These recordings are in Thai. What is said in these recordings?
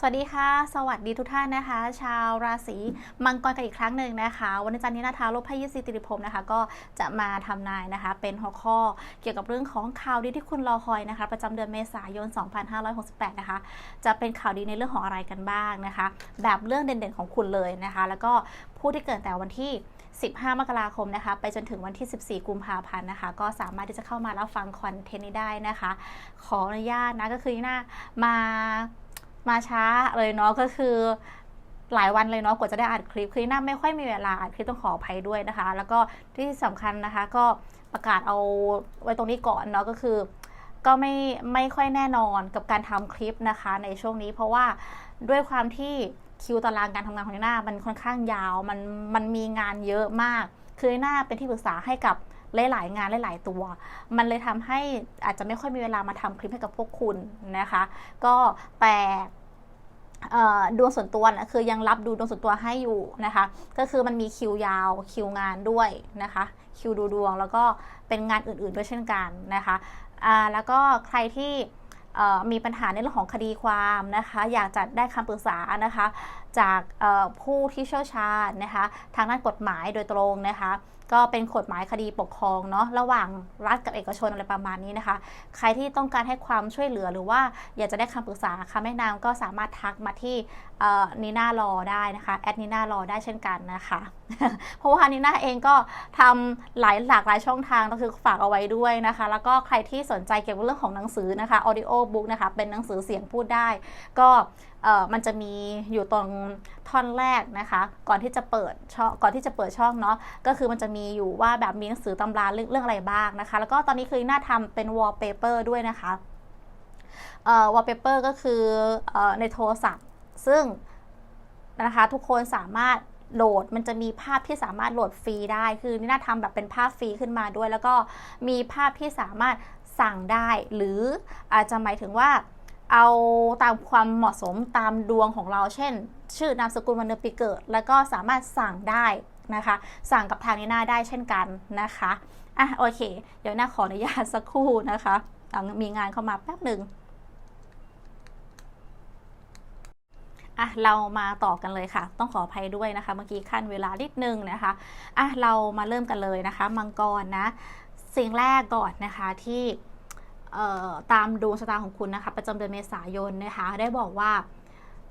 สวัสดีค่ะ สวัสดีทุกท่านนะคะ ชาวราศีมังกรกันอีกครั้งหนึ่งนะคะ วันจันทร์นี้นะคะลกพยิสีติริภพนะคะ ก็จะมาทำนายนะคะ เป็นหัวข้อเกี่ยวกับเรื่องของข่าวดีที่คุณรอคอยนะคะ ประจำเดือนเมษายน 2568 นะคะ จะเป็นข่าวดีในเรื่องของอะไรกันบ้างนะคะ แบบเรื่องเด่นๆของคุณเลยนะคะ แล้วก็ผู้ที่เกิดแต่วันที่ 15 มกราคมนะคะ ไปจนถึงวันที่ 14 กุมภาพันธ์นะคะ ก็สามารถที่จะเข้ามารับฟังคอนเทนต์นี้ได้นะคะ ขออนุญาตนะก็คือหน้ามา มาช้าเลยเนาะก็คือหลายวันเลยเนาะกว่าจะได้อัดคลิปคือหน้าไม่ค่อยมีเวลาอัดคลิปต้องขออภัยด้วยนะคะ แล้วก็ที่สำคัญนะคะก็ประกาศเอาไว้ตรงนี้ก่อนเนาะก็คือ ก็ไม่ไม่ค่อยแน่นอนกับการทำคลิปนะคะ ในช่วงนี้เพราะว่าด้วยความที่คิวตารางการทำงานของหน้ามันค่อนข้างยาวมันมันมีงานเยอะมาก คือหน้าเป็นที่ปรึกษาให้กับ หลาย ๆ งานหลาย ๆ ตัว มันเลยทำให้อาจจะไม่ค่อยมีเวลามาทำคลิปให้กับพวกคุณนะคะ ก็แต่ดวงส่วนตัวนะคือยังรับดูดวงส่วนตัวให้อยู่นะคะ ก็คือมันมีคิวยาวคิวงานด้วยนะคะ คิวดูดวงแล้วก็เป็นงานอื่น ๆ ด้วยเช่นกันนะคะแล้วก็ใครที่มีปัญหาในเรื่องของคดีความนะคะ อยากจะได้คำปรึกษานะคะจากผู้ที่เชี่ยวชาญนะคะ ทางด้านกฎหมายโดยตรงนะคะ ก็เป็นกฎหมายคดีปกครองเนาะระหว่างรัฐกับเอกชนอะไรประมาณนี้นะคะ ใครที่ต้องการให้ความช่วยเหลือหรือว่าอยากจะได้คำปรึกษาคำแนะนำก็สามารถทักมาที่นีน่ารอได้นะคะแอดนีน่ารอได้เช่นกันนะคะ เพราะว่านีน่าเองก็ทำหลายหลากหลายช่องทางก็คือฝากเอาไว้ด้วยนะคะ แล้วก็ใครที่สนใจเกี่ยวกับเรื่องของหนังสือนะคะ audio book นะคะเป็นหนังสือเสียงพูดได้ ก็ มันจะมีอยู่ตรงท่อนแรกนะคะ ก่อนที่จะเปิดช่องก่อนที่จะเปิดช่องเนาะก็คือมันจะมีอยู่ว่าแบบมีหนังสือตำราเรื่องเรื่องอะไรบ้างนะคะ แล้วก็ตอนนี้คือน่าทำเป็น wallpaper ด้วยนะคะเอ่อ wallpaper ก็คือเอ่อในโทรศัพท์ ซึ่งนะคะทุกคนสามารถโหลดมันจะมีภาพที่สามารถโหลดฟรีได้ คือนี่น่าทำแบบเป็นภาพฟรีขึ้นมาด้วย แล้วก็มีภาพที่สามารถสั่งได้ หรืออาจจะหมายถึงว่า เอาตามความเหมาะสมตามดวงของเรา เช่น ชื่อนามสกุลวันเดือนปีเกิด แล้วก็สามารถสั่งได้นะคะ สั่งกับทางนี้หน้าได้เช่นกันนะคะอะโอเค เดี๋ยวหน้าขออนุญาตสักครู่นะคะมีงานเข้ามาแป๊บหนึ่งอะเรามาต่อกันเลยค่ะ ต้องขออภัยด้วยนะคะ เมื่อกี้ขั้นเวลานิดนึงนะคะอะเรามาเริ่มกันเลยนะคะ มังกรนะสิ่งแรกก่อนนะคะที่ ตามดวงชะตาของคุณนะคะ ประจำเดือนเมษายนนะคะ ได้บอกว่า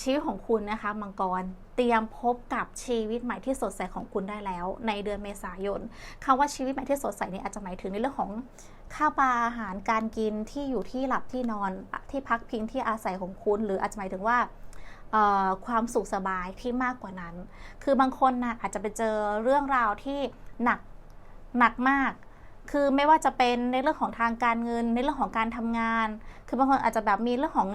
ชีวิตของคุณนะคะมังกรเตรียมพบกับชีวิตใหม่ที่สดใสของคุณได้แล้ว ในเดือนเมษายนคำว่าชีวิตใหม่ที่สดใสนี่อาจจะหมายถึงในเรื่องของข้าวปลาอาหารการกินที่อยู่ที่หลับที่นอนที่พักพิงที่อาศัยของคุณ หรืออาจจะหมายถึงว่าความสุขสบายที่มากกว่านั้น คือบางคนนะอาจจะไปเจอเรื่องราวที่หนักหนักมาก คือไม่ว่าจะเป็นในเรื่องของทางการเงิน ในเรื่องของการทำงาน คือบางคนอาจจะแบบมีเรื่องของ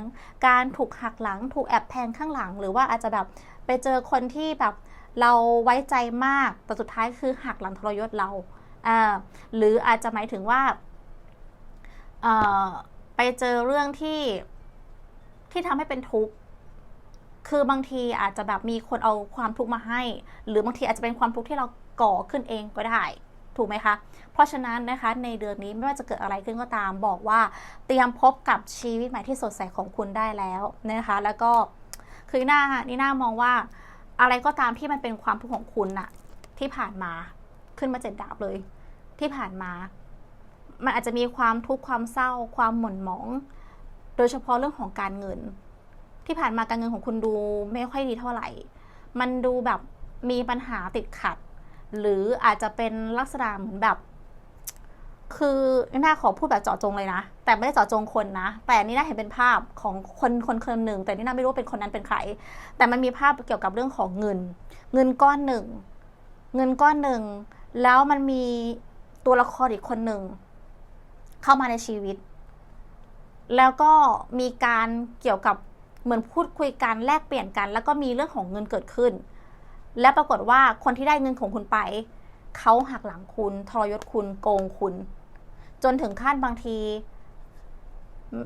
การถูกหักหลัง ถูกแอบแทงข้างหลัง หรือว่าอาจจะแบบไปเจอคนที่แบบเราไว้ใจมาก แต่สุดท้ายคือหักหลังทรยศเราอ่าหรืออาจจะหมายถึงว่าไปเจอเรื่องที่ที่ทำให้เป็นทุกข์ คือบางทีอาจจะแบบมีคนเอาความทุกข์มาให้ หรือบางทีอาจจะเป็นความทุกข์ที่เราก่อขึ้นเองก็ได้ ถูกไหมคะ เพราะฉะนั้นนะคะในเดือนนี้ไม่ว่าจะเกิดอะไรขึ้นก็ตามบอกว่า เตรียมพบกับชีวิตใหม่ที่สดใสของคุณได้แล้วนะคะ แล้วก็คือหน้านี่หน้ามองว่า อะไรก็ตามที่มันเป็นความทุกข์ของคุณน่ะที่ผ่านมาขึ้นมาเจ็ดดาบเลย ที่ผ่านมา มันอาจจะมีความทุกข์ความเศร้า ความหม่นหมอง โดยเฉพาะเรื่องของการเงิน ที่ผ่านมาการเงินของคุณดูไม่ค่อยดีเท่าไหร่ มันดูแบบมีปัญหาติดขัด หรืออาจจะเป็นลักษณะเหมือนแบบ คือน่าขอพูดแบบเจาะจงเลยนะ แต่ไม่ได้เจาะจงคนนะ แต่นี่น่าเห็นเป็นภาพของคนคนคนหนึ่ง แต่นี่น่าไม่รู้ว่าเป็นคนนั้นเป็นใคร แต่มันมีภาพเกี่ยวกับเรื่องของเงิน เงินก้อนหนึ่ง เงินก้อนหนึ่ง แล้วมันมีตัวละครอีกคนหนึ่ง เข้ามาในชีวิต แล้วก็มีการเกี่ยวกับเหมือนพูดคุยกันแลกเปลี่ยนกัน แล้วก็มีเรื่องของเงินเกิดขึ้น และปรากฏว่าคนที่ได้เงินของคุณไป เขาหักหลังคุณทรยศคุณโกงคุณ จนถึงขั้นบางที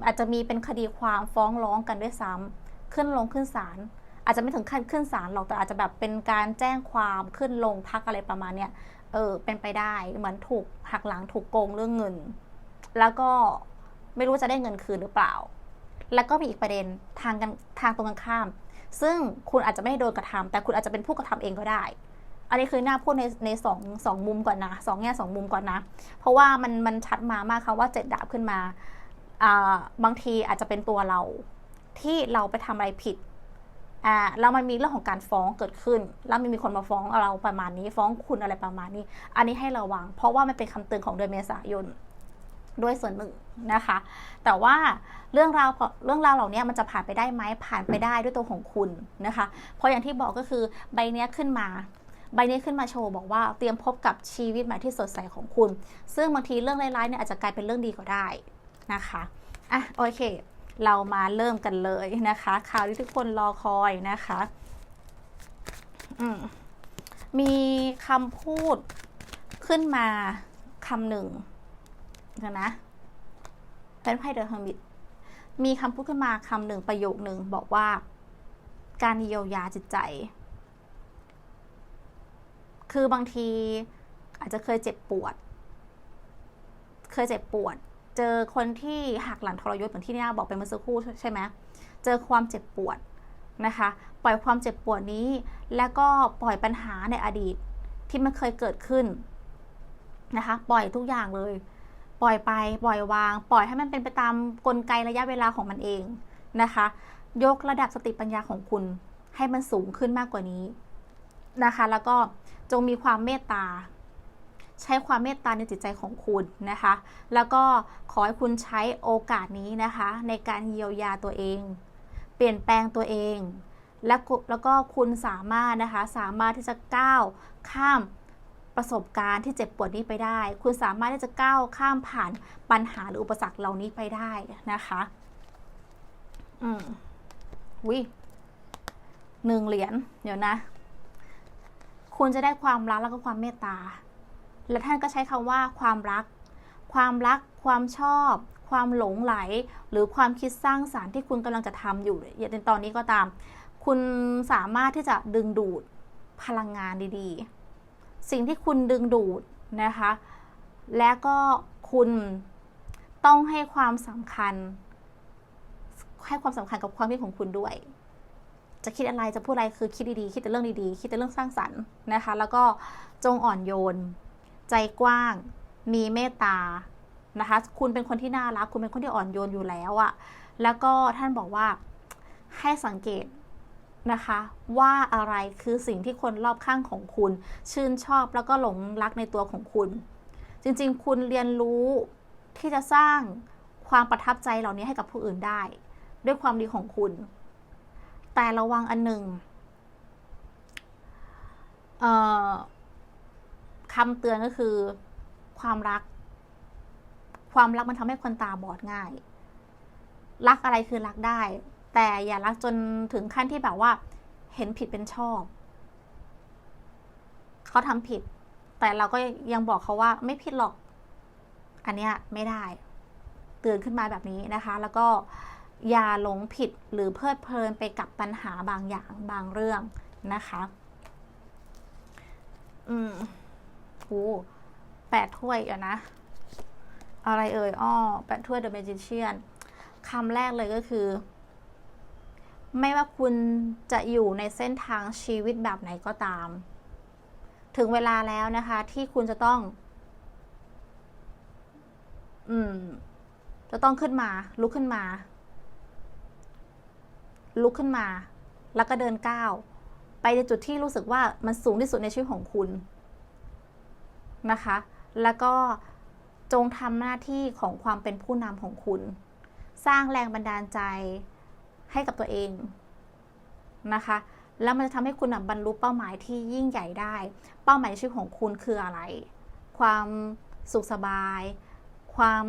อาจจะมีเป็นคดีความฟ้องร้องกันด้วยซ้ำขึ้นลงขึ้นศาลอาจจะไม่ถึงขั้นขึ้นศาลหรอกแต่อาจจะแบบเป็นการแจ้งความขึ้นลงพักอะไรประมาณเนี้ยเออเป็นไปได้เหมือนถูกหักหลังถูกโกงเรื่องเงิน แล้วก็ไม่รู้จะได้เงินคืนหรือเปล่า แล้วก็มีอีกประเด็นทางกันทางตรงกันข้าม ซึ่งคุณอาจจะไม่ได้โดนกระทำแต่คุณอาจจะเป็นผู้กระทำเองก็ได้ อันนี้คือหน้าพูดในในสองสองมุมก่อนนะสองแง่สองมุมก่อนนะ เพราะว่ามันมันชัดมามากค่ะว่าเจ็ดดาบขึ้นมาอ่าบางทีอาจจะเป็นตัวเราที่เราไปทำอะไรผิดอ่าแล้วมันมีเรื่องของการฟ้องเกิดขึ้น แล้วมันมีคนมาฟ้องเราประมาณนี้ ฟ้องคุณอะไรประมาณนี้ อันนี้ให้ระวัง เพราะว่ามันเป็นคำเตือนของเดือนเมษายน ด้วยส่วนหนึ่งนะคะ แต่ว่าเรื่องราวเรื่องราวเหล่านี้มันจะผ่านไปได้ไหมผ่านไปได้ด้วยตัวของคุณนะคะ เพราะอย่างที่บอกก็คือใบเนี้ยขึ้นมา ใบนี้ขึ้นมาโชว์บอกว่าเตรียมพบกับชีวิตใหม่ที่สดใสของคุณ ซึ่งบางทีเรื่องร้ายๆเนี่ยอาจจะกลายเป็นเรื่องดีก็ได้นะคะอะโอเค เรามาเริ่มกันเลยนะคะ ข่าวที่ทุกคนรอคอยนะคะอืมมีคำพูดขึ้นมาคำหนึ่ง เดี๋ยวนะเป็นไพ่เดอะเฮอร์มิตมีคำพูดขึ้นมาคำหนึ่งประโยคหนึ่งบอกว่า การเยียวยาจิตใจ คือบางทีอาจจะเคยเจ็บปวด เคยเจ็บปวด เจอคนที่หักหลังทรยศเหมือนที่เนี่ยบอกไปเมื่อสักครู่ใช่ไหมเจอความเจ็บปวดนะคะ ปล่อยความเจ็บปวดนี้ แล้วก็ปล่อยปัญหาในอดีตที่มันเคยเกิดขึ้นนะคะ ปล่อยทุกอย่างเลย ปล่อยไปปล่อยวาง ปล่อยให้มันเป็นไปตามกลไกระยะเวลาของมันเองนะคะ ยกระดับสติปัญญาของคุณให้มันสูงขึ้นมากกว่านี้นะคะ แล้วก็จงมีความเมตตา ใช้ความเมตตาในจิตใจของคุณนะคะ แล้วก็ขอให้คุณใช้โอกาสนี้นะคะ ในการเยียวยาตัวเอง เปลี่ยนแปลงตัวเอง และแล้วก็คุณสามารถนะคะสามารถที่จะก้าวข้าม ประสบการณ์ที่เจ็บปวดนี้ไปได้ คุณสามารถที่จะก้าวข้ามผ่านปัญหาหรืออุปสรรคเหล่านี้ไปได้นะคะ อืมวิหนึ่งเหรียญเดี๋ยวนะ คุณจะได้ความรักแล้วก็ความเมตตา และท่านก็ใช้คำว่าความรัก ความรัก ความชอบ ความหลงไหล หรือความคิดสร้างสารรค์ที่คุณกำลังจะทำอยู่อย่างในตอนนี้ก็ตาม คุณสามารถที่จะดึงดูดพลังงานดีๆ สิ่งที่คุณดึงดูดนะคะ และก็คุณต้องให้ความสำคัญ ให้ความสำคัญกับความคิดของคุณด้วย จะคิดอะไรจะพูดอะไรคือคิดดีๆ คิดแต่เรื่องดีๆ คิดแต่เรื่องสร้างสรรค์นะคะ แล้วก็จงอ่อนโยน ใจกว้าง มีเมตตานะคะ คุณเป็นคนที่น่ารัก คุณเป็นคนที่อ่อนโยนอยู่แล้วอะแล้วก็ท่านบอกว่าให้สังเกต นะคะ ว่าอะไรคือสิ่งที่คนรอบข้างของคุณ ชื่นชอบแล้วก็หลงรักในตัวของคุณ จริงๆ คุณเรียนรู้ที่จะสร้างความประทับใจเหล่านี้ให้กับผู้อื่นได้ ด้วยความดีของคุณ แต่ระวังอันหนึ่งคำเตือนก็คือความรัก ความรักมันทำให้คนตาบอดง่าย รักอะไรคือรักได้ แต่อย่ารักจนถึงขั้นที่แบบว่า เห็นผิดเป็นชอบ เขาทำผิด แต่เราก็ยังบอกเขาว่าไม่ผิดหรอก อันเนี้ยไม่ได้เตือนขึ้นมาแบบนี้นะคะ แล้วก็อย่าหลงผิดหรือเพลิดเพลินไปกับปัญหาบางอย่างบางเรื่องนะคะ อืมโอ้แปดถ้วยอะนะ อะไรเอ่ย อ้อแปดถ้วย The Magician คำแรกเลยก็คือ ไม่ว่าคุณจะอยู่ในเส้นทางชีวิตแบบไหนก็ตาม ถึงเวลาแล้วนะคะ ที่คุณจะต้อง อืม จะต้องขึ้นมา ลุกขึ้นมา ลุกขึ้นมา แล้วก็เดินก้าวไปในจุดที่รู้สึกว่ามันสูงที่สุดในชีวิตของคุณนะคะ แล้วก็จงทำหน้าที่ของความเป็นผู้นำของคุณ สร้างแรงบันดาลใจ ให้กับตัวเองนะคะแล้วมันจะทำให้คุณบรรลุเป้าหมายที่ยิ่งใหญ่ได้ เป้าหมายในชีวิตของคุณคืออะไร ความสุขสบาย ความ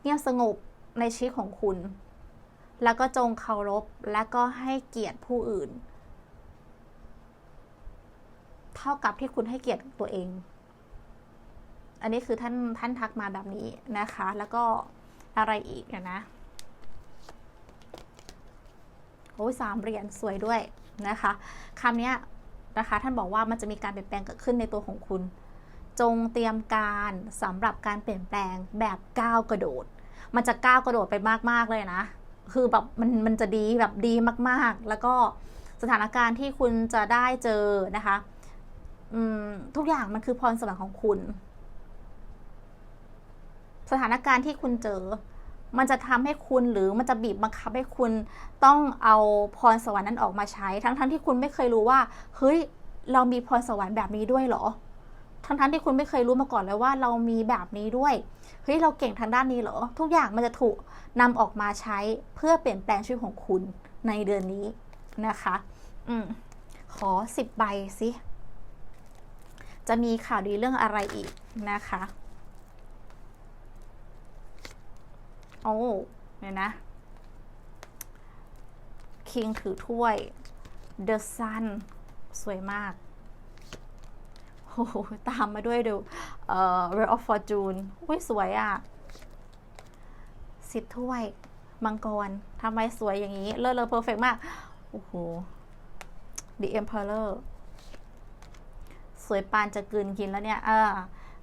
เงียบสงบในชีวิตของคุณ แล้วก็จงเคารพ และก็ให้เกียรติผู้อื่น เท่ากับที่คุณให้เกียรติตัวเอง อันนี้คือท่านท่านทักมาแบบนี้นะคะ แล้วก็อะไรอีกนะ โอ้ยสามเหรียญสวยด้วยนะคะคำนี้นะคะท่านบอกว่ามันจะมีการเปลี่ยนแปลงเกิดขึ้นในตัวของคุณ จงเตรียมการสำหรับการเปลี่ยนแปลงแบบก้าวกระโดด มันจะก้าวกระโดดไปมากๆเลยนะ คือแบบมันมันจะดีแบบดีมากๆ แล้วก็สถานการณ์ที่คุณจะได้เจอนะคะทุกอย่างมันคือพรสวรรค์ของคุณ สถานการณ์ที่คุณเจอ มันจะทำให้คุณหรือมันจะบีบบังคับให้คุณต้องเอาพรสวรรค์นั้นออกมาใช้ ทั้งๆทที่คุณไม่เคยรู้ว่า เฮ้ย เรามีพรสวรรค์แบบนี้ด้วยเหรอ ทั้งๆทที่คุณไม่เคยรู้มาก่อนเลยว่าเรามีแบบนี้ด้วย เฮ้ย เราเก่งทางด้านนี้เหรอ ทุกอย่างมันจะถูกนำออกมาใช้เพื่อเปลี่ยนแปลงชีวิตของคุณในเดือนนี้นะคะ อืมขอสิบใบสิ จะมีข่าวดีเรื่องอะไรอีกนะคะ โอ้เนี่ยนะ คิงถือถ้วย The Sun สวยมากโอ้โหตามมาด้วยดูเอ่อ Ray of Fortune อุ้ยสวยอะ่ะสิบถ้วย มังกรทำไมสวยอย่างนี้ เลิศเลอเพอร์เฟกมาก โอ้โห The Emperor สวยปานจะกืนกินแล้วเนี่ย เออ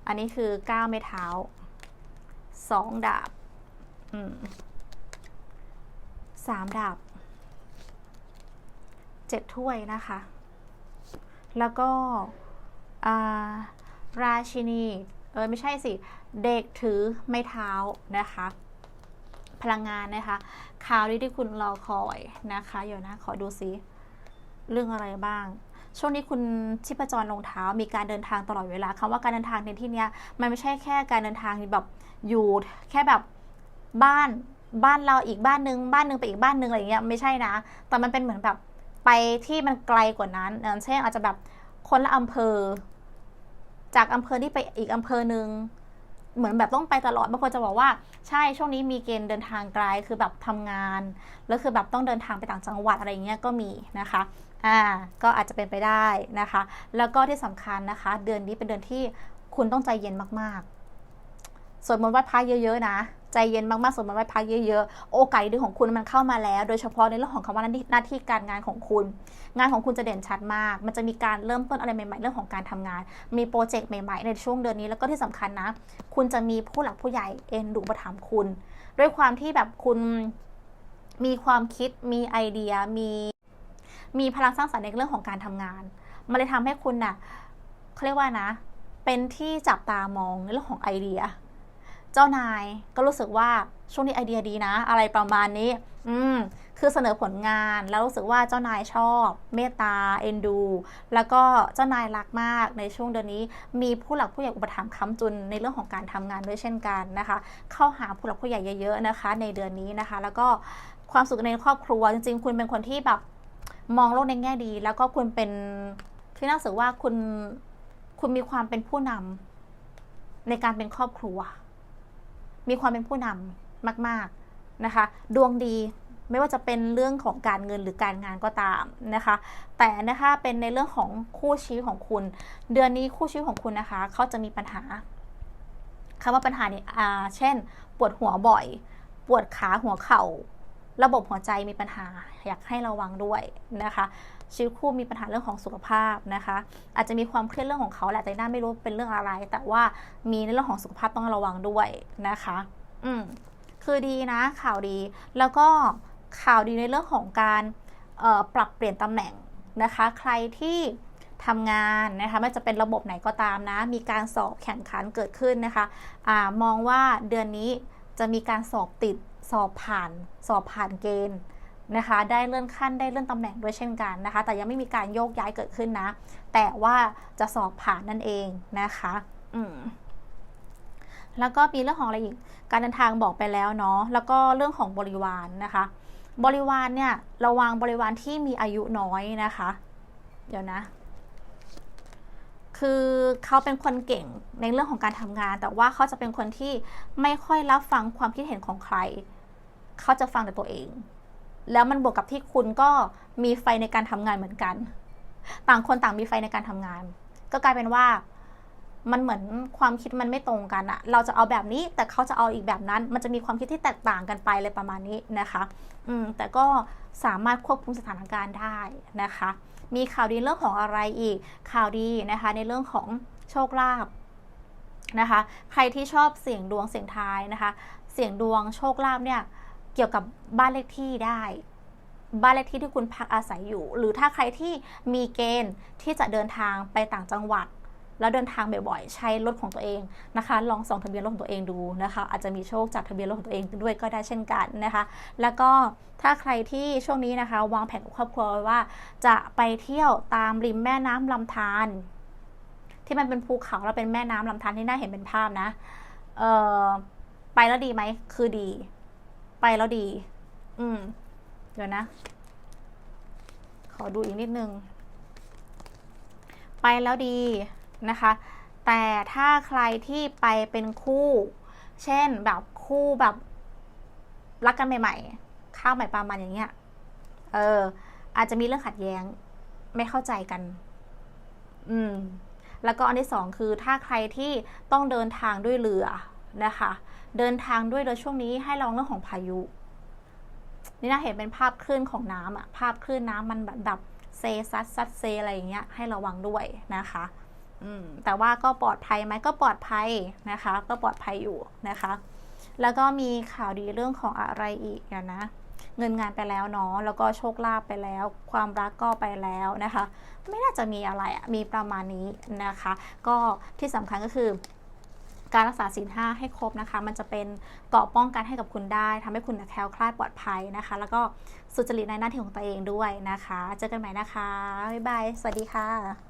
อันนี้คือก้าวไม่เท้าสองดาบ สามดาบเจ็ดถ้วยนะคะ แล้วก็ราชินี เออไม่ใช่สิ เด็กถือไม้เท้านะคะ พลังงานนะคะข่าวที่ที่คุณรอคอยนะคะ เดี๋ยวนะ ขอดูซิ เรื่องอะไรบ้างช่วงนี้คุณชิปจรลงเท้ามีการเดินทางตลอดเวลาคำว่าการเดินทางในที่นี้มันไม่ใช่แค่การเดินทางแบบอยู่แค่แบบ บ้านบ้านเราอีกบ้านนึง บ้านนึงไปอีกบ้านนึงอะไรเงี้ยไม่ใช่นะ แต่มันเป็นเหมือนแบบไปที่มันไกลกว่านั้นเช่นอาจจะแบบคนละอำเภอ จากอำเภอที่ไปอีกอำเภอหนึ่งเหมือนแบบต้องไปตลอดบางคนจะบอกว่าใช่ช่วงนี้มีเกณฑ์เดินทางไกลคือแบบทำงาน แล้วคือแบบต้องเดินทางไปต่างจังหวัดอะไรเงี้ยก็มีนะคะอ่าก็อาจจะเป็นไปได้นะคะ แล้วก็ที่สำคัญนะคะ เดือนนี้เป็นเดือนที่คุณต้องใจเย็นมากๆสวดมนต์ไหว้พระเยอะ ๆ นะ ใจเย็นมากๆสวดมต์ไหว้พระเยอะๆ โอกาสดีของคุณมันเข้ามาแล้ว โดยเฉพาะในเรื่องของคำว่าหน้าที่การงานของคุณ งานของคุณจะเด่นชัดมาก มันจะมีการเริ่มต้นอะไรใหม่ๆ เรื่องของการทำงาน มีโปรเจกต์ใหม่ๆ ในช่วงเดือนนี้ แล้วก็ที่สำคัญนะ คุณจะมีผู้หลักผู้ใหญ่เอ็นดูประถามคุณ ด้วยความที่แบบคุณมีความคิด มีไอเดีย มี มีพลังสร้างสรรค์ในเรื่องของการทำงาน มันเลยทำให้คุณนะ่ะเขาเรียกว่านะ เป็นที่จับตามองในเรื่องของไอเดีย เจ้านายก็รู้สึกว่าช่วงนี้ไอเดียดีนะ อะไรประมาณนี้ อืมคือเสนอผลงานแล้วรู้สึกว่าเจ้านายชอบ เมตตาเอ็นดู แล้วก็เจ้านายรักมากในช่วงเดือนนี้ มีผู้หลักผู้ใหญ่อุปถัมภ์ค้ำจุนในเรื่องของการทำงานด้วยเช่นกันนะคะ เข้าหาผู้หลักผู้ใหญ่เยอะๆนะคะ ในเดือนนี้นะคะ แล้วก็ความสุขในครอบครัวจริง ๆ คุณเป็นคนที่แบบมองโลกในแง่ดี แล้วก็คุณเป็นที่น่าสึกว่าคุณคุณมีความเป็นผู้นำในการเป็นครอบครัว มีความเป็นผู้นำมาก ๆนะคะ ดวงดีไม่ว่าจะเป็นเรื่องของการเงินหรือการงานก็ตามนะคะ แต่นะคะเป็นในเรื่องของคู่ชีวิตของคุณ เดือนนี้คู่ชีวิตของคุณนะคะเขาจะมีปัญหาคำว่าปัญหาเนี่ยเช่น ปวดหัวบ่อย ปวดขาหัวเข่า ระบบหัวใจมีปัญหาอยากให้ระวังด้วยนะคะชีวิตคู่มีปัญหาเรื่องของสุขภาพนะคะ อาจจะมีความเครียดเรื่องของเขาแหละแต่น่าไม่รู้เป็นเรื่องอะไร แต่ว่ามีในเรื่องของสุขภาพต้องระวังด้วยนะคะ อืมคือดีนะข่าวดี แล้วก็ข่าวดีในเรื่องของการปรับเปลี่ยนตำแหน่งนะคะ ใครที่ทำงานนะคะไม่จะเป็นระบบไหนก็ตามนะ มีการสอบแข่งขันเกิดขึ้นนะคะอามองว่าเดือนนี้จะมีการสอบติด สอบผ่านสอบผ่านเกณฑ์นะคะ ได้เลื่อนขั้นได้เลื่อนตำแหน่งด้วยเช่นกันนะคะ แต่ยังไม่มีการโยกย้ายเกิดขึ้นนะ แต่ว่าจะสอบผ่านนั่นเองนะคะ อืมแล้วก็มีเรื่องของอะไรอีก การเดินทางบอกไปแล้วเนาะ แล้วก็เรื่องของบริวารนนะคะ บริวารเนี่ยระวังบริวารที่มีอายุน้อยนะคะ เดี๋ยวนะ คือเขาเป็นคนเก่งในเรื่องของการทำงาน แต่ว่าเขาจะเป็นคนที่ไม่ค่อยรับฟังความคิดเห็นของใคร เขาจะฟังแต่ตัวเอง แล้วมันบวกกับที่คุณก็มีไฟในการทำงานเหมือนกัน ต่างคนต่างมีไฟในการทำงาน ก็กลายเป็นว่ามันเหมือนความคิดมันไม่ตรงกันอะเราจะเอาแบบนี้แต่เขาจะเอาอีกแบบนั้น มันจะมีความคิดที่แตกต่างกันไปเลยประมาณนี้นะคะ อืม แต่ก็สามารถควบคุมสถานการณ์ได้นะคะ มีข่าวดีเรื่องของอะไรอีก ข่าวดีนะคะ ในเรื่องของโชคลาภนะคะ ใครที่ชอบเสี่ยงดวงเสี่ยงทายนะคะ เสี่ยงดวงโชคลาภเนี่ย เกี่ยวกับบ้านเลขที่ได้ บ้านเลขที่ที่คุณพักอาศัยอยู่ หรือถ้าใครที่มีเกณฑ์ที่จะเดินทางไปต่างจังหวัด แล้วเดินทางบ่อยๆ ใช้รถของตัวเองนะคะ ลองส่องทะเบียนรถของตัวเองดูนะคะ อาจจะมีโชคจากทะเบียนรถของตัวเองด้วยก็ได้เช่นกันนะคะ แล้วก็ถ้าใครที่ช่วงนี้นะคะ วางแผนกับครอบครัวว่าจะไปเที่ยวตามริมแม่น้ำลำธารที่มันเป็นภูเขาแล้วเป็นแม่น้ำลำธารที่น่าเห็นเป็นภาพนะ เออไปแล้วดีไหม คือดี ไปแล้วดี อืม เดี๋ยวนะ ขอดูอีกนิดนึง ไปแล้วดีนะคะ แต่ถ้าใครที่ไปเป็นคู่ เช่นแบบคู่แบบรักกันใหม่ ๆ ข้าวใหม่ปลามันอย่างเงี้ย เออ อาจจะมีเรื่องขัดแย้ง ไม่เข้าใจกัน อืม แล้วก็อันที่สองคือถ้าใครที่ต้องเดินทางด้วยเรือนะคะ เดินทางด้วยเรือช่วงนี้ให้ระวังเรื่องของพายุ นี่นะเห็นเป็นภาพคลื่นของน้ำอะภาพคลื่นน้ำมันแบบแบบเซซัดซัดเซอะไรอย่างเงี้ยให้ระวังด้วยนะคะอืมแต่ว่าก็ปลอดภัยไหมก็ปลอดภัยนะคะ ก็ปลอดภัยอยู่นะคะ แล้วก็มีข่าวดีเรื่องของอะไรอีกนะ เงินงานไปแล้วเนาะแล้วก็โชคลาภไปแล้ว ความรักก็ไปแล้วนะคะ ไม่น่าจะมีอะไรอะมีประมาณนี้นะคะ ก็ที่สำคัญก็คือ การรักษาศีลห้าให้ครบนะคะ มันจะเป็นเกราะป้องกันให้กับคุณได้ทำให้คุณแคล้วคลาดปลอดภัยนะคะ แล้วก็สุจริตในหน้าที่ของตัวเองด้วยนะคะ เจอกันใหม่นะคะ บ๊ายบาย สวัสดีค่ะ